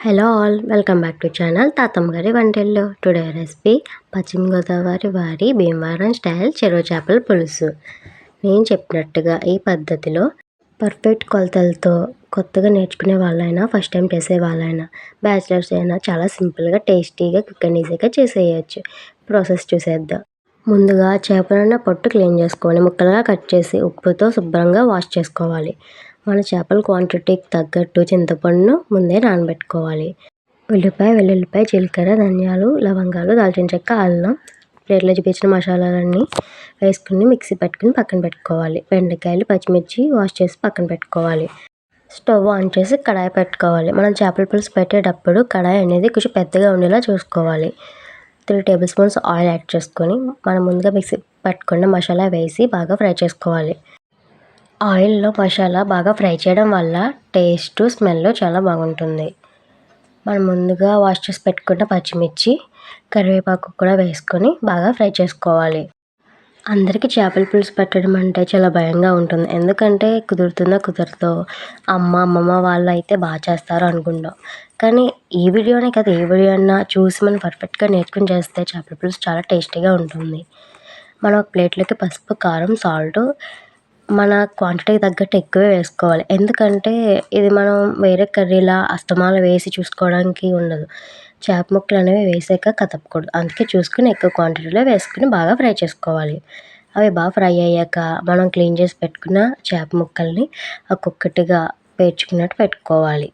Hello all welcome back to channel తాతమ్మ గారి వంటల్లో. Today recipe పశ్చిమ గోదావరి వారి భీమవరం స్టైల్ చెరువు చేపల పులుసు. నేను చెప్పినట్టుగా ఈ పద్ధతిలో పర్ఫెక్ట్ కొలతలతో కొత్తగా నేర్చుకునే వాళ్ళైనా ఫస్ట్ టైం చేసే వాళ్ళైనా బ్యాచిలర్స్ అయినా చాలా సింపుల్గా టేస్టీగా క్విక్ అండ్ ఈజీగా చేసేయచ్చు. ప్రాసెస్ చూసేద్దాం. ముందుగా చేపలన్న పొట్టు క్లీన్ చేసుకొని ముక్కలుగా కట్ చేసి ఉప్పుతో శుభ్రంగా వాష్ చేసుకోవాలి. మన చేపల క్వాంటిటీకి తగ్గట్టు చింతపండును ముందే నానబెట్టుకోవాలి. ఉల్లిపాయ వెల్లుల్లిపాయ జీలకర్ర ధనియాలు లవంగాలు దాల్చిన చెక్క అల్లం ప్లేట్లో చూపించిన మసాలాలన్నీ వేసుకుని మిక్సీ పెట్టుకుని పక్కన పెట్టుకోవాలి. బెండకాయలు పచ్చిమిర్చి వాష్ చేసి పక్కన పెట్టుకోవాలి. స్టవ్ ఆన్ చేసి కడాయి పెట్టుకోవాలి. మనం చేపల పులుసు పెట్టేటప్పుడు కడాయి అనేది కొంచెం పెద్దగా ఉండేలా చూసుకోవాలి. Three table spoons oil add చేసుకొని మనం ముందుగా మిక్సీ పెట్టుకున్న మసాలా వేసి బాగా ఫ్రై చేసుకోవాలి. ఆయిల్లో మసాలా బాగా ఫ్రై చేయడం వల్ల టేస్ట్ స్మెల్ చాలా బాగుంటుంది. మనం ముందుగా వాష్ చేసి పెట్టుకున్న పచ్చిమిర్చి కరివేపాకు కూడా వేసుకొని బాగా ఫ్రై చేసుకోవాలి. అందరికీ చేపల పులుసు పెట్టడం అంటే చాలా భయంగా ఉంటుంది. ఎందుకంటే కుదురుతుందా కుదరదో అమ్మ అమ్మమ్మ వాళ్ళు అయితే బాగా చేస్తారు అనుకుంటాం. కానీ ఈ వీడియోనే కదా ఏ వీడియో అన్నా చూసి మనం పర్ఫెక్ట్గా నేర్చుకుని చేస్తే చేపల పులుసు చాలా టేస్టీగా ఉంటుంది. మనం ఒక ప్లేట్లోకి పసుపు కారం సాల్ట్ మన క్వాంటిటీకి తగ్గట్టు ఎక్కువే వేసుకోవాలి. ఎందుకంటే ఇది మనం వేరే కర్రీలా అస్తమాలు వేసి చూసుకోవడానికి ఉండదు. చేప ముక్కలు అనేవి వేసాక కదపకూడదు. అందుకే చూసుకుని ఎక్కువ క్వాంటిటీలో వేసుకుని బాగా ఫ్రై చేసుకోవాలి. అవి బాగా ఫ్రై అయ్యాక మనం క్లీన్ చేసి పెట్టుకున్న చేప ముక్కల్ని ఒక్కొక్కటిగా పేర్చుకున్నట్టు పెట్టుకోవాలి.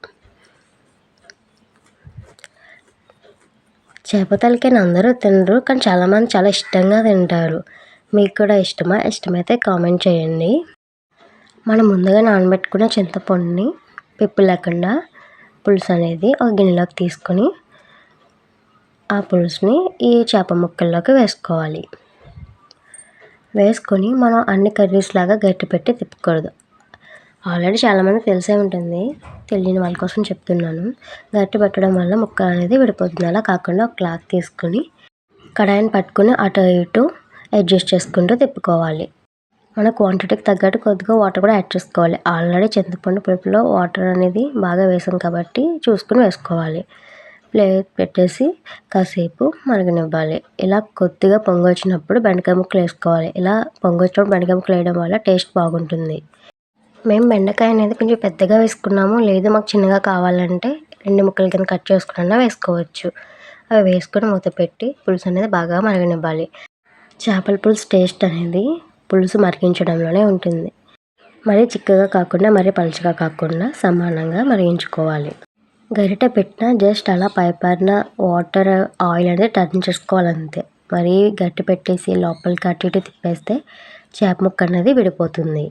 చేప తలకాయని అందరూ తినరు కానీ చాలామంది చాలా ఇష్టంగా తింటారు. మీకు కూడా ఇష్టమా? ఇష్టమైతే కామెంట్ చేయండి. మనం ముందుగా నానబెట్టుకున్న చింతపండుని పిప్పు లేకుండా పులుసు అనేది ఒక గిన్నెలోకి తీసుకొని ఆ పులుసుని ఈ చేప ముక్కల్లోకి వేసుకోవాలి. వేసుకొని మనం అన్ని కర్రీస్ లాగా గట్టి పెట్టి తిప్పకూడదు ఆల్రెడీ చాలామంది తెలిసే ఉంటుంది. తెలియని వాళ్ళ కోసం చెప్తున్నాను. గట్టి పెట్టడం వల్ల ముక్క అనేది విడిపోతుంది. అలా కాకుండా ఒక క్లాత్ తీసుకొని కడాయిని పట్టుకుని అటు ఇటు అడ్జస్ట్ చేసుకుంటూ తిప్పుకోవాలి. మన క్వాంటిటీకి తగ్గట్టు కొద్దిగా వాటర్ కూడా యాడ్ చేసుకోవాలి. ఆల్రెడీ చింతపండు పులుపులో వాటర్ అనేది బాగా వేసాం కాబట్టి చూసుకుని వేసుకోవాలి. ప్లేట్ పెట్టేసి కాసేపు మరగనివ్వాలి. ఇలా కొద్దిగా పొంగొచ్చినప్పుడు బెండకాయ ముక్కలు వేసుకోవాలి. ఇలా పొంగొచ్చినప్పుడు బెండకాయ ముక్కలు వేయడం వల్ల టేస్ట్ బాగుంటుంది. మేము బెండకాయ అనేది కొంచెం పెద్దగా వేసుకున్నాము. లేదు మాకు చిన్నగా కావాలంటే రెండు ముక్కల కింద కట్ చేసుకున్నా వేసుకోవచ్చు. అవి వేసుకొని మూత పెట్టి పులుసు అనేది బాగా మరగనివ్వాలి. చేపల పులుసు టేస్ట్ అనేది పులుసు మరిగించడంలోనే ఉంటుంది. మరీ చిక్కగా కాకుండా మరీ పలుచగా కాకుండా సమానంగా మరిగించుకోవాలి. గరిట పెట్టిన జస్ట్ అలా పైపైన వాటర్ ఆయిల్ అనేది టర్న్ చేసుకోవాలి అంతే మరీ గట్టి పెట్టేసి లోపలికి అటు ఇటు తిప్పేస్తే చేప ముక్క అనేది విడిపోతుంది.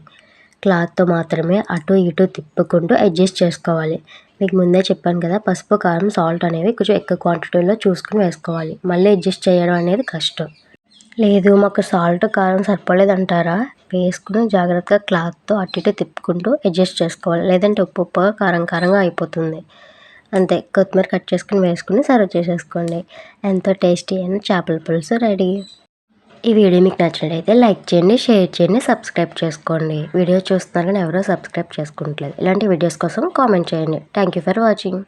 క్లాత్తో మాత్రమే అటు ఇటు తిప్పుకుంటూ అడ్జస్ట్ చేసుకోవాలి. మీకు ముందే చెప్పాను కదా పసుపు కారం సాల్ట్ అనేవి కొంచెం ఎక్కువ క్వాంటిటీలో చూసుకుని వేసుకోవాలి. మళ్ళీ అడ్జస్ట్ చేయడం అనేది కష్టం. లేదు మాకు సాల్ట్ కారం సరిపోలేదంటారా? వేసుకుని జాగ్రత్తగా క్లాత్తో అటు ఇటు తిప్పుకుంటూ అడ్జస్ట్ చేసుకోవాలి. లేదంటే ఉప్పు ఉప్పుగా కారం కారంగా అయిపోతుంది. అంతే కొత్తిమీర కట్ చేసుకుని వేసుకుని సర్వ్ చేసేసుకోండి. ఎంతో టేస్టీ అయిన చేపల పులుసు రెడీ. ఈ వీడియో మీకు నచ్చినట్టయితే లైక్ చేయండి షేర్ చేయండి సబ్స్క్రైబ్ చేసుకోండి. వీడియో చూస్తున్నారు కానీ ఎవరో సబ్స్క్రైబ్ చేసుకుంటలేదు. ఇలాంటి వీడియోస్ కోసం కామెంట్ చేయండి. Thank you for watching